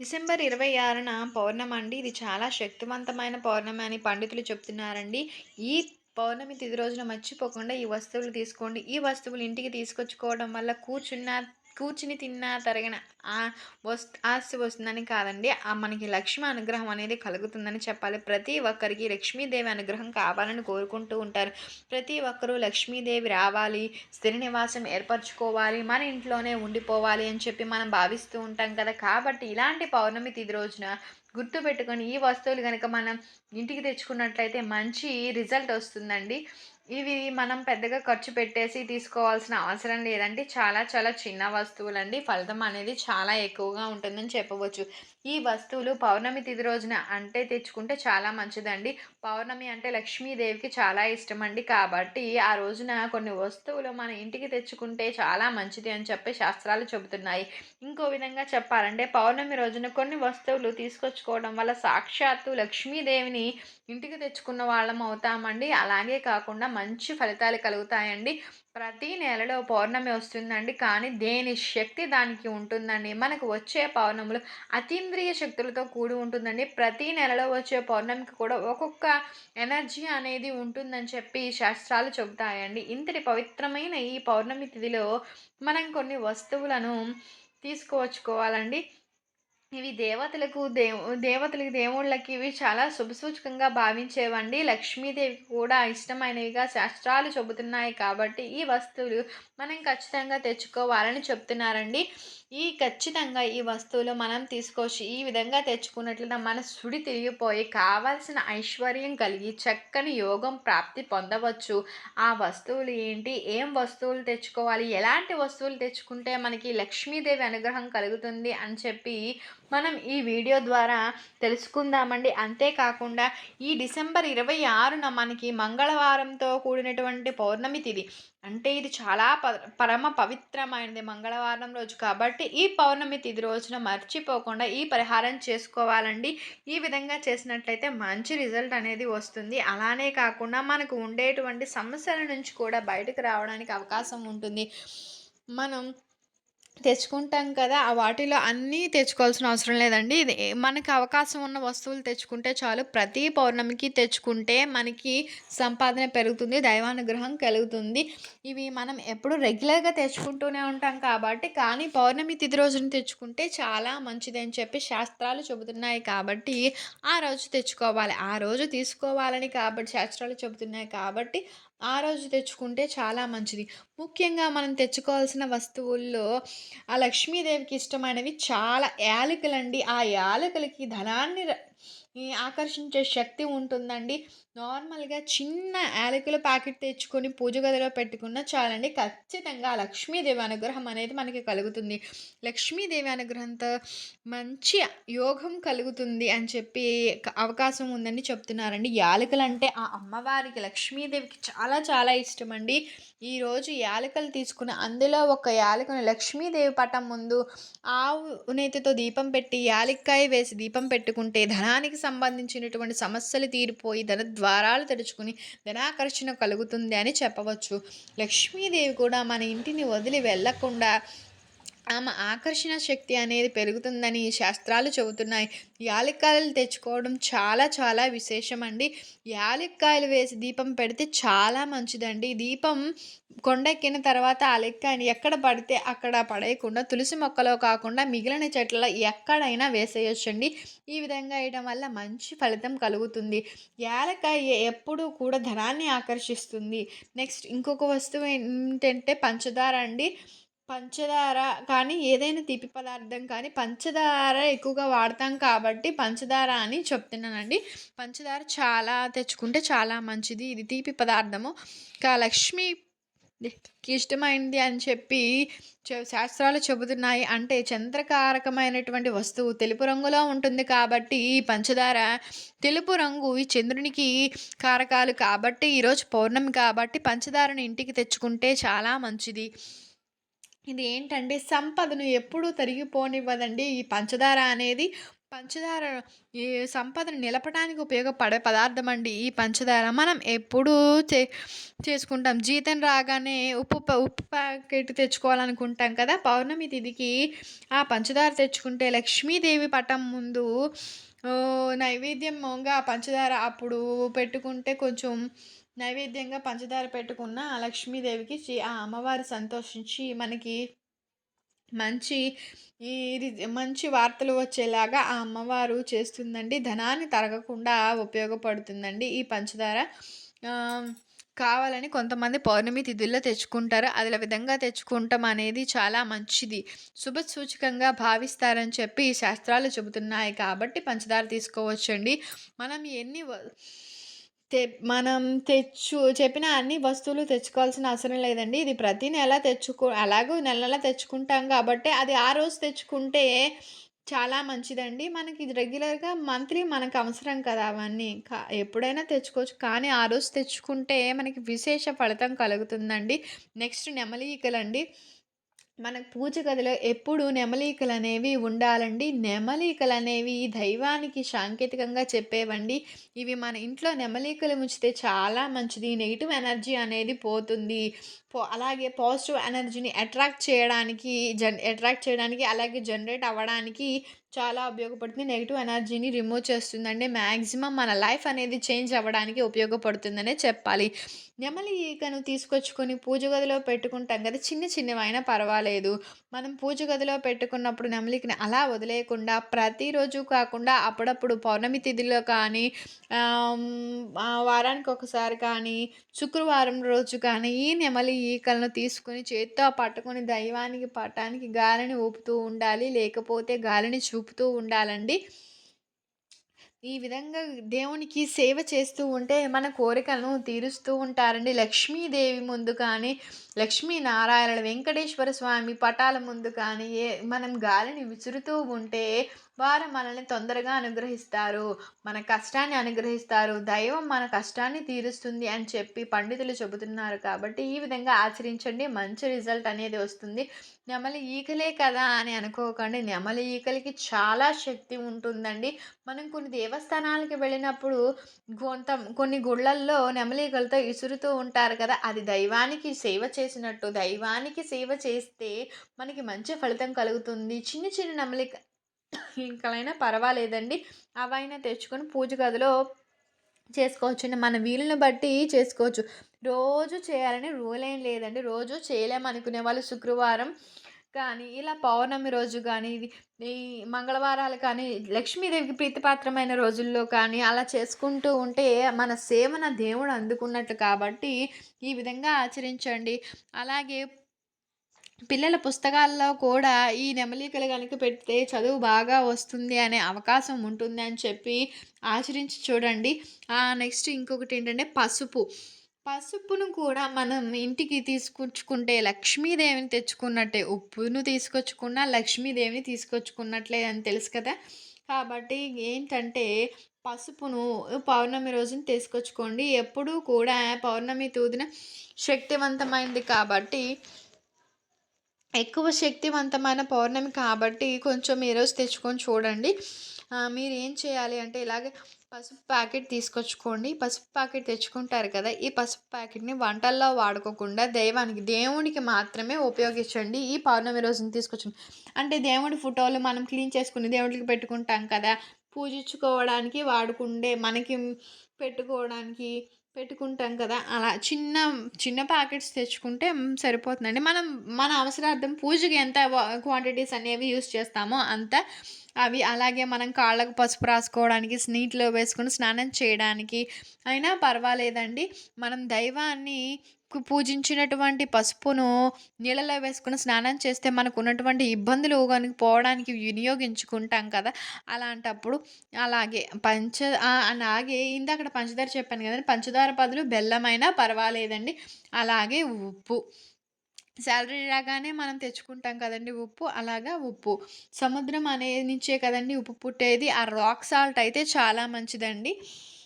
December ఇరవై ఆరున పౌర్ణమి అండి. ఇది చాలా శక్తివంతమైన పౌర్ణమి అని పండితులు చెప్తున్నారండి. ఈ పౌర్ణమి తిది రోజున మర్చిపోకుండా ఈ వస్తువులు తీసుకోండి. ఈ వస్తువులు ఇంటికి తీసుకొచ్చుకోవడం వల్ల కూర్చున్న కూర్చుని తిన్నా తరగిన ఆ వస్తు ఆస్తి వస్తుందని కాదండి. ఆ మనకి లక్ష్మి అనుగ్రహం అనేది కలుగుతుందని చెప్పాలి. ప్రతి ఒక్కరికి లక్ష్మీదేవి అనుగ్రహం కావాలని కోరుకుంటూ ఉంటారు. ప్రతి ఒక్కరూ లక్ష్మీదేవి రావాలి స్థిర నివాసం ఏర్పరచుకోవాలి మన ఇంట్లోనే ఉండిపోవాలి అని చెప్పి మనం భావిస్తూ ఉంటాం కదా. కాబట్టి ఇలాంటి పౌర్ణమి తిది రోజున గుర్తుపెట్టుకొని ఈ వస్తువులు కనుక మనం ఇంటికి తెచ్చుకున్నట్లయితే మంచి రిజల్ట్ వస్తుందండి. ఇవి మనం పెద్దగా ఖర్చు పెట్టేసి తీసుకోవాల్సిన అవసరం లేదండి. చాలా చాలా చిన్న వస్తువులండి. ఫలితం అనేది చాలా ఎక్కువగా ఉంటుందని చెప్పవచ్చు. ఈ వస్తువులు పౌర్ణమి తిథి రోజున అంటే తెచ్చుకుంటే చాలా మంచిదండి. పౌర్ణమి అంటే లక్ష్మీదేవికి చాలా ఇష్టం అండి కాబట్టి ఆ రోజున కొన్ని వస్తువులు మన ఇంటికి తెచ్చుకుంటే చాలా మంచిది అని చెప్పి శాస్త్రాలు చెబుతున్నాయి. ఇంకో విధంగా చెప్పాలంటే పౌర్ణమి రోజున కొన్ని వస్తువులు తీసుకొచ్చుకోవడం వల్ల సాక్షాత్తు లక్ష్మీదేవిని ఇంటికి తెచ్చుకున్న వాళ్ళం అవుతామండి. అలాగే కాకుండా మంచి ఫలితాలు కలుగుతాయండి. ప్రతి నెలలో పౌర్ణమి వస్తుందండి. కానీ దేని శక్తి దానికి ఉంటుందండి? మనకు వచ్చే పౌర్ణములు అతీంద్రియ శక్తులతో కూడి ఉంటుందండి. ప్రతి నెలలో వచ్చే పౌర్ణమికి కూడా ఒక్కొక్క ఎనర్జీ అనేది ఉంటుందని చెప్పి శాస్త్రాలు చెబుతాయండి. ఇంతటి పవిత్రమైన ఈ పౌర్ణమి తిథిలో మనం కొన్ని వస్తువులను తీసుకువచ్చుకోవాలండి. ఇవి దేవతలకు దేవు దేవతలకి దేవుళ్ళకి ఇవి చాలా శుభసూచకంగా భావించేవండి. లక్ష్మీదేవికి కూడా ఇష్టమైనవిగా శాస్త్రాలు చెబుతున్నాయి కాబట్టి ఈ వస్తువులు మనం ఖచ్చితంగా తెచ్చుకోవాలని చెప్తున్నారండి. ఈ ఖచ్చితంగా ఈ వస్తువులు మనం తీసుకోవచ్చు. ఈ విధంగా తెచ్చుకున్నట్లయితే మన సుడి తిరిగిపోయి కావాల్సిన ఐశ్వర్యం కలిగి చక్కని యోగం ప్రాప్తి పొందవచ్చు. ఆ వస్తువులు ఏంటి? ఏం వస్తువులు తెచ్చుకోవాలి? ఎలాంటి వస్తువులు తెచ్చుకుంటే మనకి లక్ష్మీదేవి అనుగ్రహం కలుగుతుంది అని చెప్పి మనం ఈ వీడియో ద్వారా తెలుసుకుందామండి. అంతేకాకుండా ఈ డిసెంబర్ ఇరవై ఆరున మనకి మంగళవారంతో కూడినటువంటి పౌర్ణమి తిథి అంటే ఇది చాలా ప పరమ పవిత్రమైనది మంగళవారం రోజు కాబట్టి ఈ పౌర్ణమి తిథి రోజున మర్చిపోకుండా ఈ పరిహారం చేసుకోవాలండి. ఈ విధంగా చేసినట్లయితే మంచి రిజల్ట్ అనేది వస్తుంది. అలానే కాకుండా మనకు ఉండేటువంటి సమస్యల నుంచి కూడా బయటకు రావడానికి అవకాశం ఉంటుంది. మనం తెచ్చుకుంటాం కదా ఆ వాటిలో అన్నీ తెచ్చుకోవాల్సిన అవసరం లేదండి. ఇది మనకి అవకాశం ఉన్న వస్తువులు తెచ్చుకుంటే చాలు. ప్రతి పౌర్ణమికి తెచ్చుకుంటే మనకి సంపాదన పెరుగుతుంది దైవానుగ్రహం కలుగుతుంది. ఇవి మనం ఎప్పుడు రెగ్యులర్గా తెచ్చుకుంటూనే ఉంటాం కాబట్టి కానీ పౌర్ణమి తిథి రోజున తెచ్చుకుంటే చాలా మంచిది అని చెప్పి శాస్త్రాలు చెబుతున్నాయి కాబట్టి ఆ రోజు తెచ్చుకోవాలి ఆ రోజు తీసుకోవాలని కాబట్టి శాస్త్రాలు చెబుతున్నాయి కాబట్టి ఆ రోజు తెచ్చుకుంటే చాలా మంచిది. ముఖ్యంగా మనం తెచ్చుకోవాల్సిన వస్తువుల్లో ఆ లక్ష్మీదేవికి ఇష్టమైనవి చాలా యాలకులండి. ఆ యాలకులకి ధనాన్ని ఆకర్షించే శక్తి ఉంటుందండి. నార్మల్గా చిన్న యాలకుల ప్యాకెట్ తెచ్చుకొని పూజ గదిలో పెట్టుకున్న చాలండి. ఖచ్చితంగా లక్ష్మీదేవి అనుగ్రహం అనేది మనకి కలుగుతుంది. లక్ష్మీదేవి అనుగ్రహంతో మంచి యోగం కలుగుతుంది అని చెప్పి అవకాశం ఉందని చెప్తున్నారండి. యాలకులు అంటే ఆ అమ్మవారికి లక్ష్మీదేవికి చాలా చాలా ఇష్టం అండి ఈరోజు యాలకలు తీసుకుని అందులో ఒక యాలకుని లక్ష్మీదేవి పటం ముందు ఆవు నేతితో దీపం పెట్టి యాలక్కాయ వేసి దీపం పెట్టుకుంటే ధనానికి సంబంధించినటువంటి సమస్యలు తీరిపోయి ధన ద్వారాలు తెరుచుకుని ధనాకర్షణ కలుగుతుంది అని చెప్పవచ్చు. లక్ష్మీదేవి కూడా మన ఇంటిని వదిలి వెళ్ళకుండా ఆమె ఆకర్షణ శక్తి అనేది పెరుగుతుందని శాస్త్రాలు చెబుతున్నాయి. యాలక్కాయలు తెచ్చుకోవడం చాలా చాలా విశేషం అండి యాలక్కాయలు వేసి దీపం పెడితే చాలా మంచిదండి. దీపం కొండెక్కిన తర్వాత ఆ లెక్కని ఎక్కడ పడితే అక్కడ పడేయకుండా తులసి మొక్కలో కాకుండా మిగిలిన చెట్ల ఎక్కడైనా వేసేయొచ్చండి. ఈ విధంగా వేయడం వల్ల మంచి ఫలితం కలుగుతుంది. యాలక్కాయ ఎప్పుడూ కూడా ధనాన్ని ఆకర్షిస్తుంది. నెక్స్ట్ ఇంకొక వస్తువు ఏంటంటే పంచదార అండి. పంచదార కానీ ఏదైనా తీపి పదార్థం కానీ పంచదార ఎక్కువగా వాడతాం కాబట్టి పంచదార అని చెప్తున్నానండి. పంచదార చాలా తెచ్చుకుంటే చాలా మంచిది. ఇది తీపి పదార్థము. ఇంకా లక్ష్మి ఇష్టమైంది అని చెప్పి శాస్త్రాలు చెబుతున్నాయి. అంటే చంద్రకారకమైనటువంటి వస్తువు తెలుపు రంగులో ఉంటుంది కాబట్టి ఈ పంచదార తెలుపు రంగు ఈ చంద్రునికి కారకాలు కాబట్టి ఈరోజు పౌర్ణమి కాబట్టి పంచదారను ఇంటికి తెచ్చుకుంటే చాలా మంచిది. ఇది ఏంటంటే సంపదను ఎప్పుడూ తరిగిపోనివ్వదండి ఈ పంచదార అనేది పంచదార ఈ సంపదను నిలపడానికి ఉపయోగపడే పదార్థం అండి ఈ పంచదార. మనం ఎప్పుడూ చే చేసుకుంటాం. జీతం రాగానే ఉప్పు ప ఉప్పు ప్యాకెట్ తెచ్చుకోవాలనుకుంటాం కదా! పౌర్ణమి తిథికి ఆ పంచదార తెచ్చుకుంటే లక్ష్మీదేవి పటం ముందు నైవేద్యంగా పంచదార అప్పుడు పెట్టుకుంటే కొంచెం నైవేద్యంగా పంచదార పెట్టుకున్న ఆ లక్ష్మీదేవికి ఆ అమ్మవారు సంతోషించి మనకి మంచి ఈ ఇది మంచి వార్తలు వచ్చేలాగా ఆ అమ్మవారు చేస్తుందండి. ధనాన్ని తరగకుండా ఉపయోగపడుతుందండి ఈ పంచదార. కావాలని కొంతమంది పౌర్ణమి తిథుల్లో తెచ్చుకుంటారు. అదే విధంగా తెచ్చుకుంటాం అనేది చాలా మంచిది. శుభ సూచకంగా భావిస్తారని చెప్పి శాస్త్రాలు చెబుతున్నాయి కాబట్టి పంచదార తీసుకోవచ్చండి. మనం ఎన్ని తె మనం తెచ్చు చెప్పిన అన్ని వస్తువులు తెచ్చుకోవాల్సిన అవసరం లేదండి. ఇది ప్రతి నెల తెచ్చుకో అలాగూ నెల నెల తెచ్చుకుంటాం కాబట్టి అది ఆ రోజు తెచ్చుకుంటే చాలా మంచిదండి. మనకి ఇది రెగ్యులర్‌గా మంత్లీ మనకు అవసరం కదా అవన్నీ. ఎప్పుడైనా తెచ్చుకోవచ్చు. కానీ ఆ రోజు తెచ్చుకుంటే మనకి విశేష ఫలితం కలుగుతుందండి. నెక్స్ట్ నెమలి ఈకలండి. మనకు పూజ గదిలో ఎప్పుడూ నెమలికలనేవి ఉండాలండి. నెమలికలనేవి దైవానికి సాంకేతికంగా చెప్పేవండి. ఇవి మన ఇంట్లో నెమలీకలు ఉంచితే చాలా మంచిది. నెగిటివ్ ఎనర్జీ అనేది పోతుంది. పో అలాగే పాజిటివ్ ఎనర్జీని అట్రాక్ట్ చేయడానికి జన్ అట్రాక్ట్ చేయడానికి అలాగే జనరేట్ అవ్వడానికి చాలా ఉపయోగపడుతుంది. నెగిటివ్ ఎనర్జీని రిమూవ్ చేస్తుందండి. మ్యాక్సిమం మన లైఫ్ అనేది చేంజ్ అవ్వడానికి ఉపయోగపడుతుందనే చెప్పాలి. నెమలి ఈకను తీసుకొచ్చుకొని పూజ గదిలో పెట్టుకుంటాం కదా! చిన్న చిన్నవైనా పర్వాలేదు. మనం పూజ గదిలో పెట్టుకున్నప్పుడు నెమలికని అలా వదిలేయకుండా ప్రతిరోజు కాకుండా అప్పుడప్పుడు పౌర్ణమి తిథిలో కానీ వారానికి ఒకసారి కానీ, శుక్రవారం రోజు కానీ ఈ నెమలి ఈకలను తీసుకొని చేత్తో పట్టుకొని దైవానికి పటానికి గాలిని ఊపుతూ ఉండాలి. లేకపోతే గాలిని చూపుతూ ఉండాలండి. ఈ విధంగా దేవునికి సేవ చేస్తూ ఉంటే మన కోరికలను తీరుస్తూ ఉంటారండి. లక్ష్మీదేవి ముందు కానీ, లక్ష్మీనారాయణ వెంకటేశ్వర స్వామి పటాల ముందు కానీ ఏ మనం గాలిని విసురుతూ ఉంటే వారు మనల్ని తొందరగా అనుగ్రహిస్తారు. మన కష్టాన్ని అనుగ్రహిస్తారు. దైవం మన కష్టాన్ని తీరుస్తుంది అని చెప్పి పండితులు చెబుతున్నారు కాబట్టి ఈ విధంగా ఆచరించండి. మంచి రిజల్ట్ అనేది వస్తుంది. నెమలి ఈకలే కదా అని అనుకోకండి. నెమలి ఈకలకి చాలా శక్తి ఉంటుందండి. మనం కొన్ని దేవస్థానాలకి వెళ్ళినప్పుడు కొంత కొన్ని గుళ్ళల్లో నెమలికలతో ఇసురుతూ ఉంటారు కదా! అది దైవానికి సేవ చేసినట్టు. దైవానికి సేవ చేస్తే మనకి మంచి ఫలితం కలుగుతుంది. చిన్న చిన్న నెమలిక ఇంకలైనా పర్వాలేదండి. అవైనా తెచ్చుకొని పూజ గదిలో చేసుకోవచ్చండి. మన వీలుని బట్టి చేసుకోవచ్చు. రోజు చేయాలని రూల్ ఏం లేదండి. రోజు చేయలేమనుకునే వాళ్ళు శుక్రవారం కానీ, ఇలా పౌర్ణమి రోజు కానీ ఇది ఈ మంగళవారాలు కానీ, లక్ష్మీదేవికి ప్రీతిపాత్రమైన రోజుల్లో కానీ, అలా చేసుకుంటూ ఉంటే మన సేవన దేవుడు అందుకున్నట్టు కాబట్టి, ఈ విధంగా ఆచరించండి. అలాగే పిల్లల పుస్తకాల్లో కూడా ఈ నెమలికలు కనుక పెడితే చదువు బాగా వస్తుంది అనే అవకాశం ఉంటుంది అని చెప్పి ఆచరించి చూడండి. నెక్స్ట్ ఇంకొకటి ఏంటంటే పసుపు. పసుపును కూడా మనం ఇంటికి తీసుకొచ్చుకుంటే లక్ష్మీదేవిని తెచ్చుకున్నట్టే. ఉప్పును తీసుకొచ్చుకున్న లక్ష్మీదేవిని తీసుకొచ్చుకున్నట్లే అని తెలుసు కదా! కాబట్టి ఏంటంటే పసుపును పౌర్ణమి రోజున తీసుకొచ్చుకోండి. ఎప్పుడూ కూడా పౌర్ణమి తూదిన శక్తివంతమైంది కాబట్టి ఎక్కువ శక్తివంతమైన పౌర్ణమి కాబట్టి కొంచెం ఈరోజు తెచ్చుకొని చూడండి. మీరు ఏం చేయాలి అంటే ఇలాగే పసుపు ప్యాకెట్ తీసుకొచ్చుకోండి. పసుపు ప్యాకెట్ తెచ్చుకుంటారు కదా! ఈ పసుపు ప్యాకెట్‌ని వంటల్లో వాడుకోకుండా దైవానికి, దేవునికి మాత్రమే ఉపయోగించండి. ఈ పౌర్ణమి రోజున తీసుకొచ్చి అంటే దేవుడి ఫోటోలు మనం క్లీన్ చేసుకుని దేవుడికి పెట్టుకుంటాం కదా! పూజించుకోవడానికి వాడుకుండే మనకి పెట్టుకోవడానికి పెట్టుకుంటాం కదా! అలా చిన్న చిన్న ప్యాకెట్స్ తెచ్చుకుంటే సరిపోతుందండి. మనం మన అవసరార్థం పూజకి ఎంత క్వాంటిటీస్ అనేవి యూజ్ చేస్తామో అంత అవి అలాగే మనం కాళ్ళకు పసుపు రాసుకోవడానికి, నీటిలో వేసుకొని స్నానం చేయడానికి అయినా పర్వాలేదండి. మనం దైవాన్ని పూజించినటువంటి పసుపును నీళ్ళలో వేసుకుని స్నానం చేస్తే మనకున్నటువంటి ఇబ్బందులు కనుక పోవడానికి వినియోగించుకుంటాం కదా! అలాంటప్పుడు అలాగే పంచ ఆహ్, అలాగే ఇందాకడ పంచదార చెప్పాను కదండి పంచదార బదులు బెల్లమైనా పర్వాలేదండి. అలాగే ఉప్పు. శాలరీ రాగానే మనం తెచ్చుకుంటాం కదండి ఉప్పు. అలాగా ఉప్పు. సముద్రం అనే నుంచే కదండి ఉప్పు పుట్టేది. ఆ రాక్ సాల్ట్ అయితే చాలా మంచిదండి.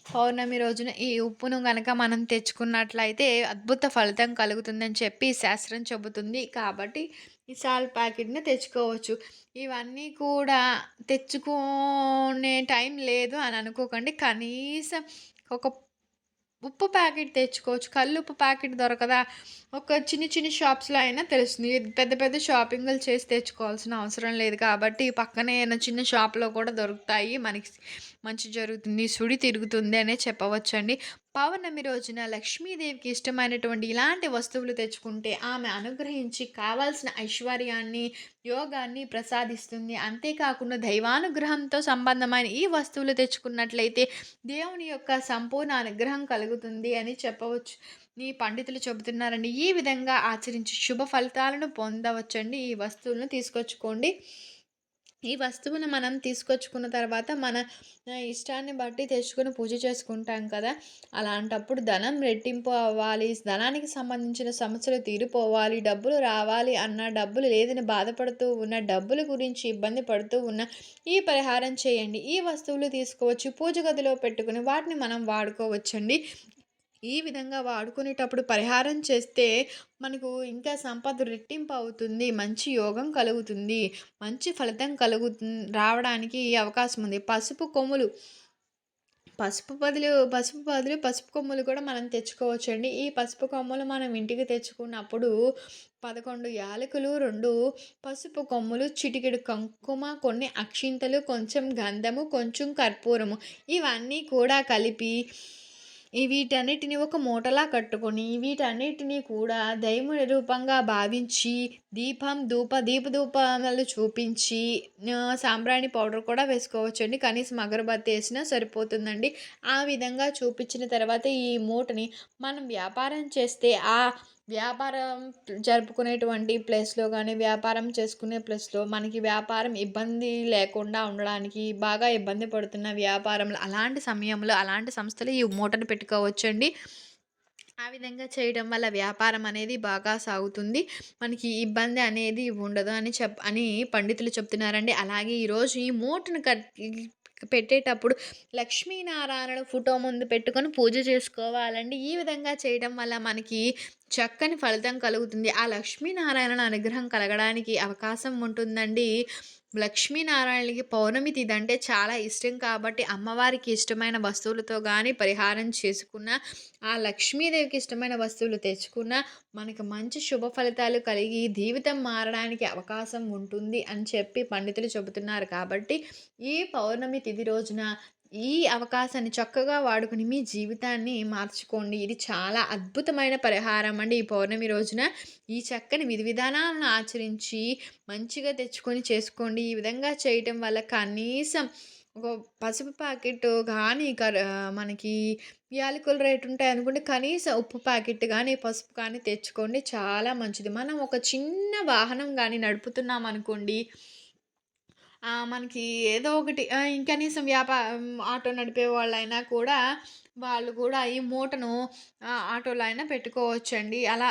పౌర్ణమి రోజున ఈ ఉప్పును కనుక మనం తెచ్చుకున్నట్లయితే అద్భుత ఫలితం కలుగుతుందని చెప్పి శాస్త్రం చెబుతుంది. కాబట్టి ఈ సాల్ట్ ప్యాకెట్‌ని తెచ్చుకోవచ్చు. ఇవన్నీ కూడా తెచ్చుకునే టైం లేదు అని అనుకోకండి. కనీసం ఒక ఉప్పు ప్యాకెట్ తెచ్చుకోవచ్చు. కల్లుప్పు ప్యాకెట్ దొరకదా? ఒక చిన్ని చిన్ని షాప్స్‌లో అయినా తెలుస్తుంది. పెద్ద పెద్ద షాపింగ్లు చేసి తెచ్చుకోవాల్సిన అవసరం లేదు కాబట్టి పక్కనే చిన్న షాప్‌లో కూడా దొరుకుతాయి. మనకి మంచి జరుగుతుంది, సుడి తిరుగుతుంది అనే చెప్పవచ్చండి. పౌర్ణమి రోజున లక్ష్మీదేవికి ఇష్టమైనటువంటి ఇలాంటి వస్తువులు తెచ్చుకుంటే ఆమె అనుగ్రహించి కావాల్సిన ఐశ్వర్యాన్ని, యోగాన్ని ప్రసాదిస్తుంది. అంతేకాకుండా దైవానుగ్రహంతో సంబంధమైన ఈ వస్తువులు తెచ్చుకున్నట్లయితే దేవుని యొక్క సంపూర్ణ అనుగ్రహం కలుగుతుంది అని చెప్పవచ్చు. ఈ పండితులు చెబుతున్నారండి. ఈ విధంగా ఆచరించి శుభ ఫలితాలను పొందవచ్చండి. ఈ వస్తువులను తీసుకొచ్చుకోండి. ఈ వస్తువును మనం తీసుకొచ్చుకున్న తర్వాత మన ఇష్టాన్ని బట్టి తెచ్చుకొని పూజ చేసుకుంటాం కదా. అలాంటప్పుడు ధనం రెట్టింపు అవ్వాలి. ధనానికి సంబంధించిన సమస్యలు తీరిపోవాలి. డబ్బులు రావాలి అన్న డబ్బులు లేదని బాధపడుతూ ఉన్న డబ్బుల గురించి ఇబ్బంది పడుతూ ఉన్న ఈ పరిహారం చేయండి. ఈ వస్తువులు తీసుకోవచ్చు. పూజ గదిలో పెట్టుకుని వాటిని మనం వాడుకోవచ్చండి. ఈ విధంగా వాడుకునేటప్పుడు పరిహారం చేస్తే మనకు ఇంకా సంపద రెట్టింపు అవుతుంది మంచి యోగం కలుగుతుంది మంచి ఫలితం కలుగు రావడానికి అవకాశం ఉంది. పసుపు కొమ్ములు పసుపు బదులు పసుపు బదులు పసుపు కొమ్ములు కూడా మనం తెచ్చుకోవచ్చండి. ఈ పసుపు కొమ్ములు మనం ఇంటికి తెచ్చుకున్నప్పుడు పదకొండు యాలకులు రెండు పసుపు కొమ్ములు చిటికెడు కుంకుమ కొన్ని అక్షింతలు కొంచెం గంధము కొంచెం కర్పూరము ఇవన్నీ కూడా కలిపి వీటన్నిటిని ఒక మూటలా కట్టుకొని వీటన్నిటిని కూడా దైవ రూపంగా భావించి దీపం ధూప దీప ధూపాలు చూపించి సాంబ్రాణి పౌడర్ కూడా వేసుకోవచ్చండి. కనీసం అగరబత్తి వేసినా సరిపోతుందండి. ఆ విధంగా చూపించిన తర్వాత ఈ మూటని మనం వ్యాపారం చేస్తే ఆ వ్యాపారం జరుపుకునేటువంటి ప్లేస్లో కానీ వ్యాపారం చేసుకునే ప్లేస్లో మనకి వ్యాపారం ఇబ్బంది లేకుండా ఉండడానికి బాగా ఇబ్బంది పడుతున్న వ్యాపారంలో అలాంటి సమయంలో అలాంటి సంస్థలు ఈ మూటను పెట్టుకోవచ్చండి. ఆ విధంగా చేయడం వల్ల వ్యాపారం అనేది బాగా సాగుతుంది. మనకి ఇబ్బంది అనేది ఉండదు అని చెప్ అని పండితులు చెప్తున్నారండి. అలాగే ఈరోజు ఈ మూటను కట్ పెట్టేటప్పుడు లక్ష్మీనారాయణ ఫోటో ముందు పెట్టుకొని పూజ చేసుకోవాలండి. ఈ విధంగా చేయడం వల్ల మనకి చక్కని ఫలితం కలుగుతుంది. ఆ లక్ష్మీనారాయణ అనుగ్రహం కలగడానికి అవకాశం ఉంటుందండి. లక్ష్మీనారాయణకి పౌర్ణమి తిథి అంటే చాలా ఇష్టం కాబట్టి అమ్మవారికి ఇష్టమైన వస్తువులతో కానీ పరిహారం చేసుకున్న ఆ లక్ష్మీదేవికి ఇష్టమైన వస్తువులు తెచ్చుకున్న మనకు మంచి శుభ ఫలితాలు కలిగి జీవితం మారడానికి అవకాశం ఉంటుంది అని చెప్పి పండితులు చెబుతున్నారు కాబట్టి ఈ పౌర్ణమి తిథి రోజున ఈ అవకాశాన్ని చక్కగా వాడుకుని మీ జీవితాన్ని మార్చుకోండి. ఇది చాలా అద్భుతమైన పరిహారం అండి. ఈ పౌర్ణమి రోజున ఈ చక్కని విధి విధానాలను ఆచరించి మంచిగా తెచ్చుకొని చేసుకోండి. ఈ విధంగా చేయటం వల్ల కనీసం ఒక పసుపు ప్యాకెట్ కానీ కర మనకి యాలకుల రేటు ఉంటాయి అనుకుంటే కనీసం ఉప్పు ప్యాకెట్ కానీ పసుపు కానీ తెచ్చుకోండి. చాలా మంచిది. మనం ఒక చిన్న వాహనం కానీ నడుపుతున్నాం అనుకోండి మనకి ఏదో ఒకటి కనీసం వ్యాపా ఆటో నడిపే వాళ్ళైనా కూడా వాళ్ళు కూడా ఈ మూటను ఆటోలో అయినా పెట్టుకోవచ్చండి. అలా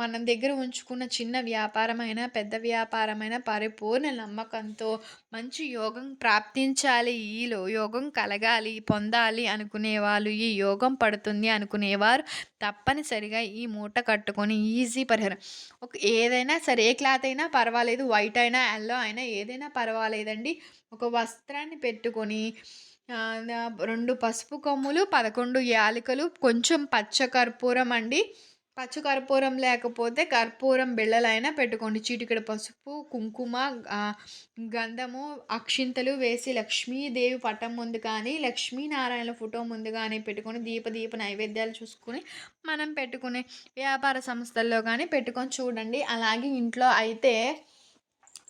మన దగ్గర ఉంచుకున్న చిన్న వ్యాపారమైన పెద్ద వ్యాపారమైన పరిపూర్ణ నమ్మకంతో మంచి యోగం ప్రాప్తించాలి ఈలో యోగం కలగాలి పొందాలి అనుకునేవాళ్ళు ఈ యోగం పడుతుంది అనుకునేవారు తప్పనిసరిగా ఈ మూట కట్టుకొని ఈజీ పరిహారం. ఒక ఏదైనా సరే ఏ క్లాత్ అయినా పర్వాలేదు వైట్ అయినా ఎల్లో అయినా ఏదైనా పర్వాలేదండి. ఒక వస్త్రాన్ని పెట్టుకొని రెండు పసుపు కొమ్ములు పదకొండు యాలకులు కొంచెం పచ్చ కర్పూరం అండి. పచ్చి కర్పూరం లేకపోతే కర్పూరం బిళ్ళలైనా పెట్టుకోండి. చీటికడ పసుపు కుంకుమ గంధము అక్షింతలు వేసి లక్ష్మీదేవి పటం ముందు కానీ లక్ష్మీనారాయణ ఫోటో ముందు కానీ పెట్టుకొని దీప దీప నైవేద్యాలు చూసుకొని మనం పెట్టుకునే వ్యాపార సంస్థల్లో కానీ పెట్టుకొని చూడండి. అలాగే ఇంట్లో అయితే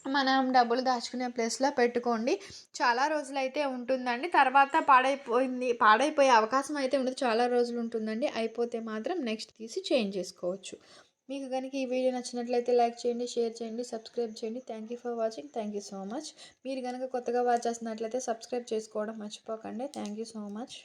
మనం డబ్బులు దాచుకునే ప్లేస్లో పెట్టుకోండి. చాలా రోజులు అయితే ఉంటుందండి. తర్వాత పాడైపోయింది పాడైపోయే అవకాశం అయితే ఉండదు. చాలా రోజులు ఉంటుందండి. అయిపోతే మాత్రం నెక్స్ట్ తీసి చేంజ్ చేసుకోవచ్చు. మీకు కనుక ఈ వీడియో నచ్చినట్లయితే లైక్ చేయండి షేర్ చేయండి సబ్స్క్రైబ్ చేయండి. Thank you for watching. Thank you so much. మీరు కనుక కొత్తగా వాచ్ చేస్తున్నట్లయితే సబ్స్క్రైబ్ చేసుకోవడం మర్చిపోకండి. Thank you so much.